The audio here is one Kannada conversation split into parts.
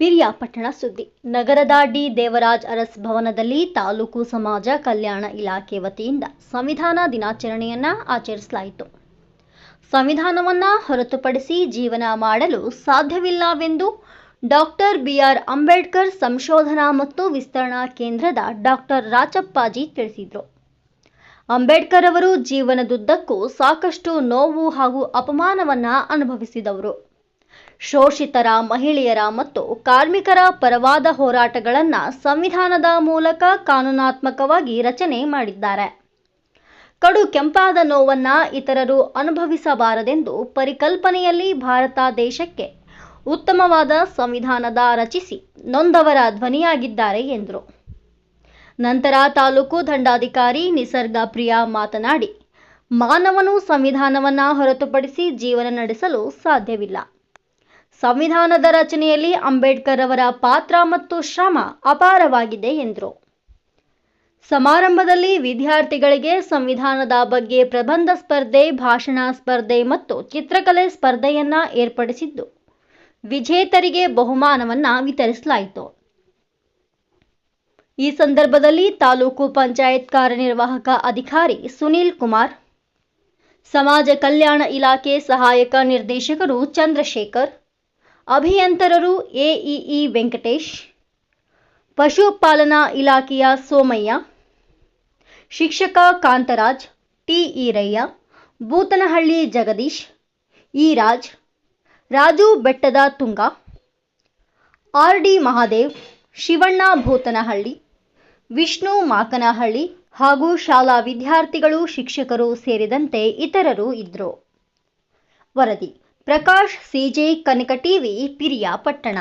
ಪಿರಿಯಾಪಟ್ಟಣ ಸುದ್ದಿ. ನಗರದ ಡಿ ದೇವರಾಜ್ ಅರಸ್ ಭವನದಲ್ಲಿ ತಾಲೂಕು ಸಮಾಜ ಕಲ್ಯಾಣ ಇಲಾಖೆ ವತಿಯಿಂದ ಸಂವಿಧಾನ ದಿನಾಚರಣೆಯನ್ನ ಆಚರಿಸಲಾಯಿತು. ಸಂವಿಧಾನವನ್ನ ಹೊರತುಪಡಿಸಿ ಜೀವನ ಮಾಡಲು ಸಾಧ್ಯವಿಲ್ಲವೆಂದು ಡಾಕ್ಟರ್ ಬಿಆರ್ ಅಂಬೇಡ್ಕರ್ ಸಂಶೋಧನಾ ಮತ್ತು ವಿಸ್ತರಣಾ ಕೇಂದ್ರದ ಡಾಕ್ಟರ್ ರಾಚಪ್ಪಾಜಿ ತಿಳಿಸಿದರು. ಅಂಬೇಡ್ಕರ್ ಅವರು ಜೀವನದುದ್ದಕ್ಕೂ ಸಾಕಷ್ಟು ನೋವು ಹಾಗೂ ಅಪಮಾನವನ್ನು ಅನುಭವಿಸಿದವರು. ಶೋಷಿತರ ಮಹಿಳೆಯರ ಮತ್ತು ಕಾರ್ಮಿಕರ ಪರವಾದ ಹೋರಾಟಗಳನ್ನು ಸಂವಿಧಾನದ ಮೂಲಕ ಕಾನೂನಾತ್ಮಕವಾಗಿ ರಚನೆ ಮಾಡಿದ್ದಾರೆ. ಕಡು ಕೆಂಪಾದ ನೋವನ್ನ ಇತರರು ಅನುಭವಿಸಬಾರದೆಂದು ಪರಿಕಲ್ಪನೆಯಲ್ಲಿ ಭಾರತ ದೇಶಕ್ಕೆ ಉತ್ತಮವಾದ ಸಂವಿಧಾನದ ರಚಿಸಿ ನೊಂದವರ ಧ್ವನಿಯಾಗಿದ್ದಾರೆ ಎಂದರು. ನಂತರ ತಾಲೂಕು ದಂಡಾಧಿಕಾರಿ ನಿಸರ್ಗ ಪ್ರಿಯಾ ಮಾತನಾಡಿ, ಮಾನವನು ಸಂವಿಧಾನವನ್ನ ಹೊರತುಪಡಿಸಿ ಜೀವನ ನಡೆಸಲು ಸಾಧ್ಯವಿಲ್ಲ. ಸಂವಿಧಾನದ ರಚನೆಯಲ್ಲಿ ಅಂಬೇಡ್ಕರ್ ಅವರ ಪಾತ್ರ ಮತ್ತು ಶ್ರಮ ಅಪಾರವಾಗಿದೆ ಎಂದರು. ಸಮಾರಂಭದಲ್ಲಿ ವಿದ್ಯಾರ್ಥಿಗಳಿಗೆ ಸಂವಿಧಾನದ ಬಗ್ಗೆ ಪ್ರಬಂಧ ಸ್ಪರ್ಧೆ, ಭಾಷಣ ಸ್ಪರ್ಧೆ ಮತ್ತು ಚಿತ್ರಕಲೆ ಸ್ಪರ್ಧೆಯನ್ನ ಏರ್ಪಡಿಸಿದ್ದು, ವಿಜೇತರಿಗೆ ಬಹುಮಾನವನ್ನ ವಿತರಿಸಲಾಯಿತು. ಈ ಸಂದರ್ಭದಲ್ಲಿ ತಾಲೂಕು ಪಂಚಾಯತ್ ಕಾರ್ಯನಿರ್ವಾಹಕ ಅಧಿಕಾರಿ ಸುನೀಲ್ ಕುಮಾರ್, ಸಮಾಜ ಕಲ್ಯಾಣ ಇಲಾಖೆ ಸಹಾಯಕ ನಿರ್ದೇಶಕರು ಚಂದ್ರಶೇಖರ್ ಅಭಿಯಂತರರು ಎಇಇ ವೆಂಕಟೇಶ್, ಪಶುಪಾಲನಾ ಇಲಾಖೆಯ ಸೋಮಯ್ಯ, ಶಿಕ್ಷಕ ಕಾಂತರಾಜ್ ಟಿ ಈರಯ್ಯ ಬೂತನಹಳ್ಳಿ ಜಗದೀಶ್ ಈರಾಜ್ ರಾಜ್ ಬೆಟ್ಟದ ತುಂಗ ಆರ್ ಡಿ ಮಹಾದೇವ್, ಶಿವಣ್ಣ ಭೂತನಹಳ್ಳಿ, ವಿಷ್ಣು ಮಾಕನಹಳ್ಳಿ ಹಾಗೂ ಶಾಲಾ ವಿದ್ಯಾರ್ಥಿಗಳು ಶಿಕ್ಷಕರು ಸೇರಿದಂತೆ ಇತರರು ಇದ್ದರು ವರದಿ ಪ್ರಕಾಶ್, ಸಿಜೆ, ಕನಕ ಟಿವಿ ಪಿರಿಯಾಪಟ್ಟಣ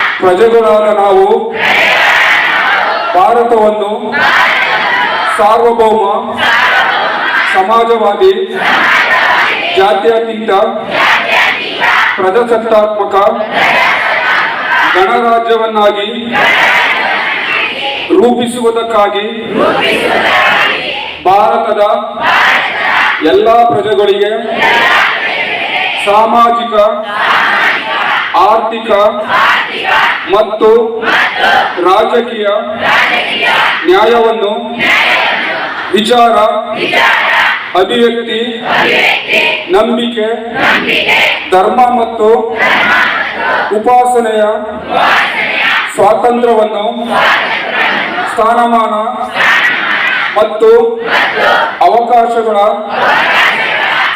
ಪ್ರಜೆಗಳಾದ ನಾವು ಭಾರತವನ್ನು ಸಾರ್ವಭೌಮ, ಸಮಾಜವಾದಿ, ಜಾತ್ಯತೀತ, ಪ್ರಜಾಸತ್ತಾತ್ಮಕ, ಗಣರಾಜ್ಯವನ್ನಾಗಿ ರೂಪಿಸುವುದಕ್ಕಾಗಿ ಭಾರತದ ಎಲ್ಲ ಪ್ರಜೆಗಳಿಗೆ ಸಾಮಾಜಿಕ, ಆರ್ಥಿಕ ಮತ್ತು ರಾಜಕೀಯ ನ್ಯಾಯವನ್ನು ವಿಚಾರ, ಅಭಿವ್ಯಕ್ತಿ, ನಂಬಿಕೆ, ಧರ್ಮ ಮತ್ತು ಉಪಾಸನೆಯ ಸ್ವಾತಂತ್ರ್ಯವನ್ನು ಸ್ಥಾನಮಾನ ಮತ್ತು ಅವಕಾಶಗಳ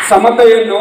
ಸಮತೆಯನ್ನು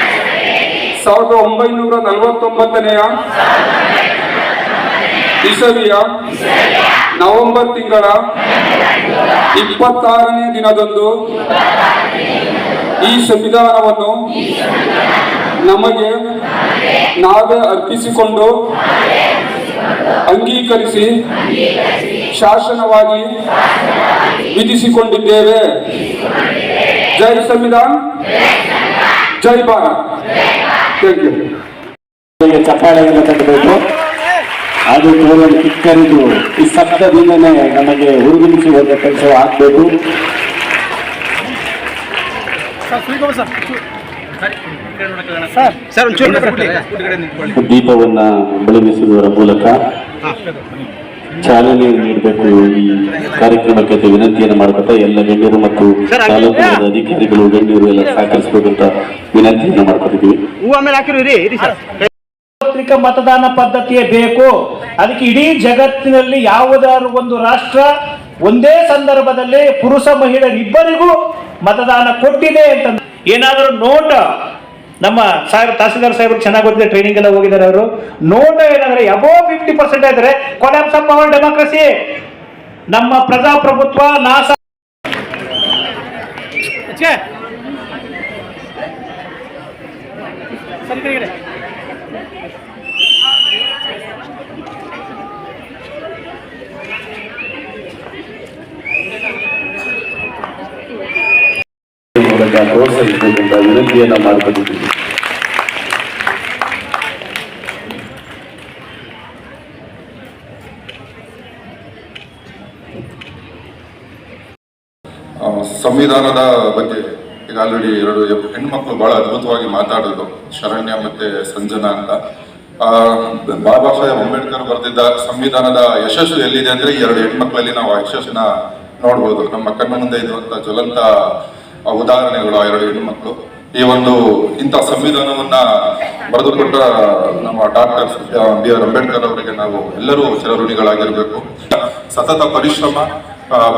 ಸಾವಿರದ ಒಂಬೈನೂರ ನಲವತ್ತೊಂಬತ್ತನೆಯ ಇಸವಿಯ ನವೆಂಬರ್ ತಿಂಗಳ ಇಪ್ಪತ್ತಾರನೇ ದಿನದಂದು ಈ ಸಂವಿಧಾನವನ್ನು ನಮಗೆ ನಾವೇ ಅರ್ಪಿಸಿಕೊಂಡು ಅಂಗೀಕರಿಸಿ ಶಾಸನವಾಗಿ ವಿಧಿಸಿಕೊಂಡಿದ್ದೇವೆ. ಜೈ ಸಂವಿಧಾನ, ಜೈ ಭಾರತ್. ಚಪ್ಪಾಳೆಯನ್ನು ಕಟ್ಟಬೇಕು ಅದು ಕೇವಲ ಕಿಕ್ಕರಿದು ಈ ಶಬ್ದದಿಂದನೇ ನಮಗೆ ಹುರುಗಿಸಿ ಹೋಗುವ ಕೆಲಸ ಆಗಬೇಕು. ದೀಪವನ್ನ ಬೆಳಗಿಸುವುದರ ಮೂಲಕ ಚಾಲನೆ ನೀಡಬೇಕು ಈ ಕಾರ್ಯಕ್ರಮಕ್ಕೆ ವಿನಂತಿಯನ್ನು ಮಾಡ್ಕೊತಾ ಎಲ್ಲ ಗಣ್ಯರು ಮತ್ತು ತಾಲೂಕಿನ ಅಧಿಕಾರಿಗಳು ಗಣ್ಯರು ಎಲ್ಲ ಸಹಕರಿಸಬೇಕಂತ ವಿನಂತಿಯನ್ನು ಮಾಡ್ಕೊತಿದ್ದೀವಿ ಹೂ ಆಮೇಲೆ ಹಾಕಿರಿ ಇರಿ ಇರಿ ಸರ್. ಸಾರ್ವತ್ರಿಕ ಮತದಾನ ಪದ್ಧತಿಯೇ ಬೇಕು. ಅದಕ್ಕೆ ಇಡೀ ಜಗತ್ತಿನಲ್ಲಿ ಯಾವುದಾದ್ರು ಒಂದು ರಾಷ್ಟ್ರ ಒಂದೇ ಸಂದರ್ಭದಲ್ಲಿ ಪುರುಷ ಮಹಿಳೆಯರಿಬ್ಬರಿಗೂ ಮತದಾನ ಕೊಟ್ಟಿದೆ ಅಂತ ಏನಾದರೂ ನೋಟ ನಮ್ಮ ಸಾಹೇಬ್ ತಹಸೀಲ್ದಾರ್ ಸಾಹೇಬ್ರು ಚೆನ್ನಾಗಿ ಗೊತ್ತಿದೆ ಟ್ರೈನಿಂಗ್ ಎಲ್ಲ ಹೋಗಿದ್ದಾರೆ ಅವರು. ನೋಟ ಏನಂದ್ರೆ ಅಬೋ ಫಿಫ್ಟಿ ಪರ್ಸೆಂಟ್ ಆದರೆ ಕೊಲಾಪ್ಸ್ ಆಫ್ ಅವರ್ ಡೆಮೋಕ್ರಸಿ ನಮ್ಮ ಪ್ರಜಾಪ್ರಭುತ್ವ ನಾಶ ಪ್ರೋತ್ಸಾಹಿಸಬೇಕಂತ ವಿನಂತಿಯನ್ನು ಮಾಡಿಕೊಂಡಿದ್ದೀವಿ ಸಂವಿಧಾನದ ಬಗ್ಗೆ ಈಗ ಆಲ್ರೆಡಿ ಎರಡು ಹೆಣ್ಮಕ್ಳು ಬಹಳ ಅದ್ಭುತವಾಗಿ ಮಾತಾಡೋದು. ಶರಣ್ಯ ಮತ್ತೆ ಸಂಜನಾ ಅಂತ. ಬಾಬಾ ಸಾಹೇಬ್ ಅಂಬೇಡ್ಕರ್ ಬರೆದಿದ್ದ ಸಂವಿಧಾನದ ಯಶಸ್ಸು ಎಲ್ಲಿದೆ ಅಂದ್ರೆ ಎರಡು ಹೆಣ್ಮಕ್ಳಲ್ಲಿ ನಾವು ಆ ಯಶಸ್ಸನ್ನ ನೋಡ್ಬೋದು. ನಮ್ಮ ಕಣ್ಣ ಮುಂದೆ ಇರುವಂತ ಜ್ವಲಂತ ಉದಾಹರಣೆಗಳು ಆ ಎರಡು ಹೆಣ್ಮಕ್ಳು. ಈ ಒಂದು ಇಂಥ ಸಂವಿಧಾನವನ್ನ ಬರೆದುಕೊಟ್ಟ ನಮ್ಮ ಡಾಕ್ಟರ್ ಬಿ ಆರ್ ಅಂಬೇಡ್ಕರ್ ಅವರಿಗೆ ನಾವು ಎಲ್ಲರೂ ಚಿರಋಣಿಗಳಾಗಿರ್ಬೇಕು. ಸತತ ಪರಿಶ್ರಮ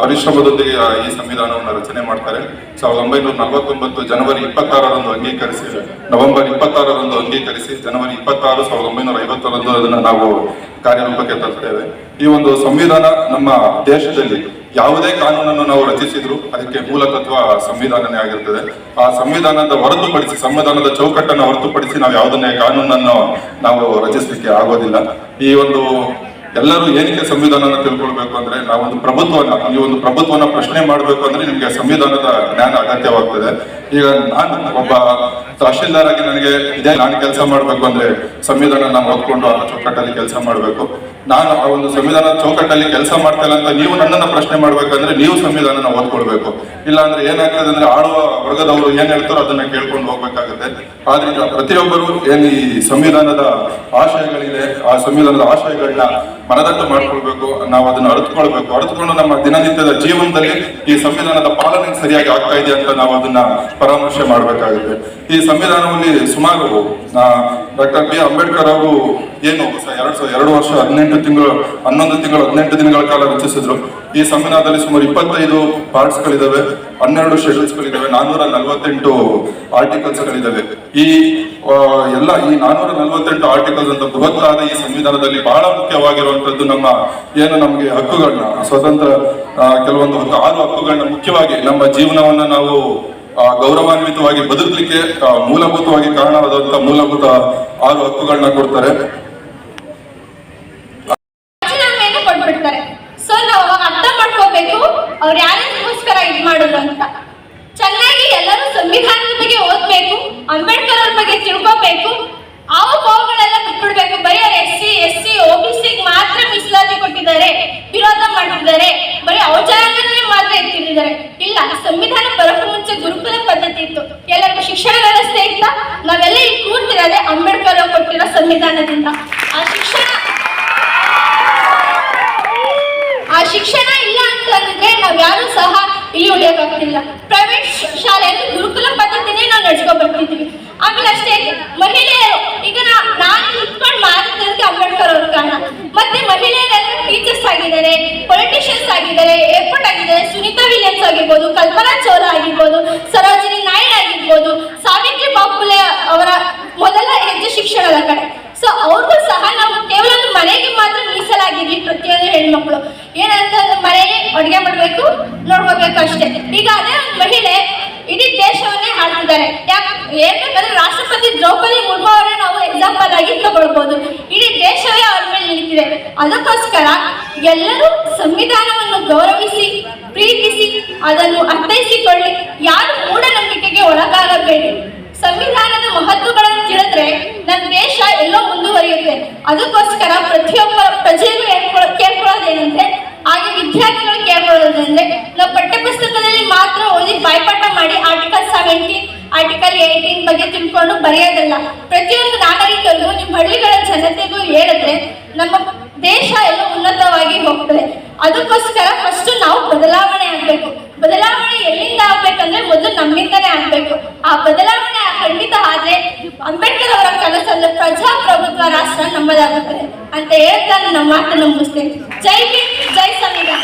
ಪರಿಶ್ರಮದೊಂದಿಗೆ ಈ ಸಂವಿಧಾನವನ್ನು ರಚನೆ ಮಾಡ್ತಾರೆ. ಸಾವಿರದ ಒಂಬೈನೂರ ನಲವತ್ತೊಂಬತ್ತು ಜನವರಿ ಇಪ್ಪತ್ತಾರರಂದು ಅಂಗೀಕರಿಸಿ, ನವೆಂಬರ್ ಇಪ್ಪತ್ತಾರರಂದು ಅಂಗೀಕರಿಸಿ, ಜನವರಿ ಇಪ್ಪತ್ತಾರು, ಸಾವಿರದ ಒಂಬೈನೂರ ಐವತ್ತರಂದು ಅದನ್ನು ನಾವು ಕಾರ್ಯರೂಪಕ್ಕೆ ತರ್ತೇವೆ. ಈ ಒಂದು ಸಂವಿಧಾನ ನಮ್ಮ ದೇಶದಲ್ಲಿ ಯಾವುದೇ ಕಾನೂನನ್ನು ನಾವು ರಚಿಸಿದ್ರು ಅದಕ್ಕೆ ಮೂಲ ತತ್ವ ಸಂವಿಧಾನನೇ ಆಗಿರ್ತದೆ. ಆ ಸಂವಿಧಾನದ ಹೊರತುಪಡಿಸಿ, ಸಂವಿಧಾನದ ಚೌಕಟ್ಟನ್ನು ಹೊರತುಪಡಿಸಿ ನಾವು ಯಾವುದನ್ನೇ ಕಾನೂನನ್ನು ನಾವು ರಚಿಸಲಿಕ್ಕೆ ಆಗೋದಿಲ್ಲ. ಈ ಒಂದು ಎಲ್ಲರೂ ಏನಕ್ಕೆ ಸಂವಿಧಾನನ ತಿಳ್ಕೊಳ್ಬೇಕು ಅಂದ್ರೆ ನಾವೊಂದು ಪ್ರಭುತ್ವನ ಈ ಒಂದು ಪ್ರಭುತ್ವನ ಪ್ರಶ್ನೆ ಮಾಡಬೇಕು ಅಂದ್ರೆ ನಿಮ್ಗೆ ಸಂವಿಧಾನದ ಜ್ಞಾನ ಅಗತ್ಯವಾಗ್ತದೆ. ಈಗ ನಾನು ಒಬ್ಬ ತಹಶೀಲ್ದಾರ್ ಆಗಿ ನನಗೆ ಇದೇ ನಾನು ಕೆಲಸ ಮಾಡ್ಬೇಕು ಅಂದ್ರೆ ಸಂವಿಧಾನ ನಾನು ಓದ್ಕೊಂಡು ಆ ಚೌಕಟ್ಟಲ್ಲಿ ಕೆಲಸ ಮಾಡ್ಬೇಕು. ನಾನು ಆ ಒಂದು ಸಂವಿಧಾನ ಚೌಕಟ್ಟಲ್ಲಿ ಕೆಲಸ ಮಾಡ್ತಾ ಅಂತ ನೀವು ನನ್ನನ್ನ ಪ್ರಶ್ನೆ ಮಾಡ್ಬೇಕಂದ್ರೆ ನೀವು ಸಂವಿಧಾನನ ಓದ್ಕೊಳ್ಬೇಕು. ಇಲ್ಲ ಅಂದ್ರೆ ಏನಾಗ್ತದೆ ಅಂದ್ರೆ ಆಳುವ ವರ್ಗದವರು ಏನ್ ಹೇಳ್ತಾರೋ ಅದನ್ನ ಕೇಳ್ಕೊಂಡು ಹೋಗ್ಬೇಕಾಗುತ್ತೆ. ಆದ್ರಿಂದ ಪ್ರತಿಯೊಬ್ಬರು ಏನ್ ಈ ಸಂವಿಧಾನದ ಆಶಯಗಳಿದೆ, ಆ ಸಂವಿಧಾನದ ಆಶಯಗಳನ್ನ ಮನದಟ್ಟು ಮಾಡ್ಕೊಳ್ಬೇಕು, ನಾವು ಅದನ್ನ ಅರಿತುಕೊಳ್ಬೇಕು. ಅರಿತುಕೊಂಡು ನಮ್ಮ ದಿನನಿತ್ಯದ ಜೀವನದಲ್ಲಿ ಈ ಸಂವಿಧಾನದ ಪಾಲನೆ ಸರಿಯಾಗಿ ಆಗ್ತಾ ಇದೆ ಅಂತ ನಾವು ಅದನ್ನ ಪರಾಮರ್ಶೆ ಮಾಡಬೇಕಾಗುತ್ತೆ. ಈ ಸಂವಿಧಾನದಲ್ಲಿ ಸುಮಾರು ಡಾಕ್ಟರ್ ಬಿ. ಅಂಬೇಡ್ಕರ್ ಅವರು ಏನು ಎರಡ್ ಎರಡು ವರ್ಷ ಹದಿನೆಂಟು ತಿಂಗಳು, ಹನ್ನೊಂದು ತಿಂಗಳು, ಹದಿನೆಂಟು ದಿನಗಳ ಕಾಲ ರಚಿಸಿದ್ರು. ಈ ಸಂವಿಧಾನದಲ್ಲಿ ಸುಮಾರು ಇಪ್ಪತ್ತೈದು ಪಾರ್ಟ್ಸ್ ಗಳಿದಾವೆ ಹನ್ನೆರಡು ಶೆಡ್ಯೂಲ್ಸ್ ಗಳಿದಾವೆ ನಾನೂರ ನಲವತ್ತೆಂಟು ಆರ್ಟಿಕಲ್ಸ್ ಗಳಿದಾವೆ ಈ ಎಲ್ಲ ಈ ನಾನೂರ ನಲವತ್ತೆಂಟು ಆರ್ಟಿಕಲ್ಸ್ ಅಂತ ಬೃಹತ್ತಾದ ಈ ಸಂವಿಧಾನದಲ್ಲಿ ಬಹಳ ಮುಖ್ಯವಾಗಿರುವಂತದ್ದು ನಮ್ಮ, ಏನು ನಮಗೆ ಹಕ್ಕುಗಳನ್ನ ಸ್ವತಂತ್ರ ಕೆಲವೊಂದು ಆರು ಹಕ್ಕುಗಳನ್ನ ಮುಖ್ಯವಾಗಿ ನಮ್ಮ ಜೀವನವನ್ನ ನಾವು ಗೌರವಾನ್ವಿತವಾಗಿ ಬದುಕಲಿಕ್ಕೆ ಮೂಲಭೂತವಾಗಿ ಕಾರಣವಾದಂತ ಮೂಲಭೂತ ಆರು ಹಕ್ಕುಗಳನ್ನ ಕೊಡ್ತಾರೆ. ಶಿಕ್ಷಣ ವ್ಯವಸ್ಥೆಯಿಂದ ನಾವೆಲ್ಲ ಇಲ್ಲಿ ಕೂರ್ತಿರೋದೆ ಅಂಬೇಡ್ಕರ್ ಅವ್ರು ಕೊಟ್ಟಿರೋ ಸಂವಿಧಾನದಿಂದ. ಆ ಶಿಕ್ಷಣ ಆ ಶಿಕ್ಷಣ ಇಲ್ಲ ಅಂತಂದ್ರೆ ನಾವ್ ಯಾರು ಸಹ ಇಲ್ಲಿ ಉಳಿಯೋಕ್ಕಾಗ್ತಿಲ್ಲ ಪ್ರೈವೇಟ್ ಶಾಲೆಯಲ್ಲಿ ಗುರುಕುಲ ಪದ್ಧತಿನೇ ನಾವು ನಡ್ಸ್ಕೊಂಡ್ ಬರ್ತಿದ್ವಿ ಆಮೇಲೆ ಅಷ್ಟೇ ಮಹಿಳೆಯರು ಈಗ ನಾನು ಇಟ್ಕೊಂಡು ಮಾತಾಡೋದಕ್ಕೆ ಅಂಬೇಡ್ಕರ್ ಅವ್ರ ಕಾರಣ. ಮತ್ತೆ ಮಹಿಳೆಯರೆಲ್ಲ ಟೀಚರ್ಸ್ ಆಗಿದ್ದಾರೆ, ಪೊಲಿಟಿಷಿಯನ್ಸ್ ಆಗಿದ್ದಾರೆ, ಏರ್ಪೋರ್ಟ್ ಆಗಿದ್ದಾರೆ, ಸುನಿತಾ ವಿಲಿಯಮ್ಸ್ ಆಗಿರ್ಬೋದು, ಕಲ್ಪನಾ ಚೋಲ ಆಗಿರ್ಬೋದು ಸರೋಜಿನಿ ನಾಯ್ಡು ಆಗಿರ್ಬೋದು ಸಾವಿತ್ರಿ ಬಾಪುಲೆ ಅವರ ಮೊದಲ ಹೆಜ್ಜೆ ಶಿಕ್ಷಣದ ಕಡೆ ಸೊ ಅವ್ರಿಗೂ ಸಹ ನಾವು ಕೇವಲ ಒಂದು ಮನೆಗೆ ಮಾತ್ರ ಮೀಸಲಾಗಿದ್ವಿ ಪ್ರತಿಯೊಂದು ಹೆಣ್ಮಕ್ಳು ಏನಂತ ಮನೆಯಲ್ಲಿ ಅಡುಗೆ ಮಾಡ್ಬೇಕು, ನೋಡ್ಕೋಬೇಕು ಅಷ್ಟೇ. ಈಗ ಅದೇ ಒಂದು ಮಹಿಳೆ ಇಡೀ ದೇಶವನ್ನೇ ಆಳ್ತಿದ್ದಾರೆ ಯಾಕೆ ಹೇಳ್ಬೇಕಂದ್ರೆ ರಾಷ್ಟ್ರಪತಿ ದ್ರೌಪದಿ ಮುರ್ಮು ಅವರೇ ನಾವು ಎಕ್ಸಾಂಪಲ್ ಆಗಿ ತಗೊಳ್ಬಹುದು ಇಡೀ ದೇಶವೇ ಅವ್ರ ಮೇಲೆ ನಿಂತಿದೆ. ಅದಕ್ಕೋಸ್ಕರ ಎಲ್ಲರೂ ಸಂವಿಧಾನವನ್ನು ಗೌರವಿಸಿ, ಪ್ರೀತಿಸಿ, ಅದನ್ನು ಅರ್ಥೈಸಿಕೊಳ್ಳಿ. ಯಾರು ಮೂಢನಂಬಿಕೆಗೆ ಒಳಗಾಗಬೇಡಿ. ಸಂವಿಧಾನದ ಮಹತ್ವಗಳನ್ನು ತಿಳಿದ್ರೆ ನಮ್ಮ ದೇಶ ಎಲ್ಲೋ ಮುಂದುವರಿಯುತ್ತೆ. ಅದಕ್ಕೋಸ್ಕರ ಪ್ರತಿಯೊಬ್ಬ ಪ್ರಜೆಗೂ ಕೇಳ್ಕೊಳ್ಳೋದೇನೆಂದ್ರೆ ಹಾಗೆ ವಿದ್ಯಾರ್ಥಿಗಳು ಕೇಳ್ಕೊಳ್ಳೋದಂದ್ರೆ ನಾವು ಪಠ್ಯಪುಸ್ತಕದಲ್ಲಿ ಮಾತ್ರ ಓದಿ ಬಾಯ್ಪಾಠ ಮಾಡಿ ಆರ್ಟಿಕಲ್ ಸೆವೆಂಟೀನ್ ಆರ್ಟಿಕಲ್ ಏಯ್ಟೀನ್ ಬಗ್ಗೆ ತಿಳ್ಕೊಂಡು ಬರೆಯೋದಲ್ಲ. ಪ್ರತಿಯೊಂದು ನಾಗರಿಕರು ನಿಮ್ಮ ಹಳ್ಳಿಗಳ ಜನತೆಗೂ ಹೇಳಿದ್ರೆ, ನಮ್ಮ ದೇಶ ಎಲ್ಲ ಉನ್ನತವಾಗಿ ಹೋಗ್ತದೆ. ಅದಕ್ಕೋಸ್ಕರ ಫಸ್ಟ್ ನಾವು ಬದಲಾವಣೆ ಆಗ್ಬೇಕು. ಬದಲಾವಣೆ ಎಲ್ಲಿಂದ ಆಗ್ಬೇಕಂದ್ರೆ ಮೊದಲು ನಮ್ಮಿಂದನೇ ಆಗ್ಬೇಕು. ಆ ಬದಲಾವಣೆ ಖಂಡಿತ ಆದ್ರೆ ಅಂಬೇಡ್ಕರ್ ಅವರ ಕನಸನ್ನು ಪ್ರಜಾಪ್ರಭುತ್ವ ರಾಷ್ಟ್ರ ನಮ್ಮದಾಗುತ್ತದೆ ಅಂತ ಹೇಳ್ತಾ ನನ್ನ ಮಾತನ್ನು ಮುಗಿಸ್ತೇನೆ. ಜೈ ಜೈ ಸಂವಿಧಾನ.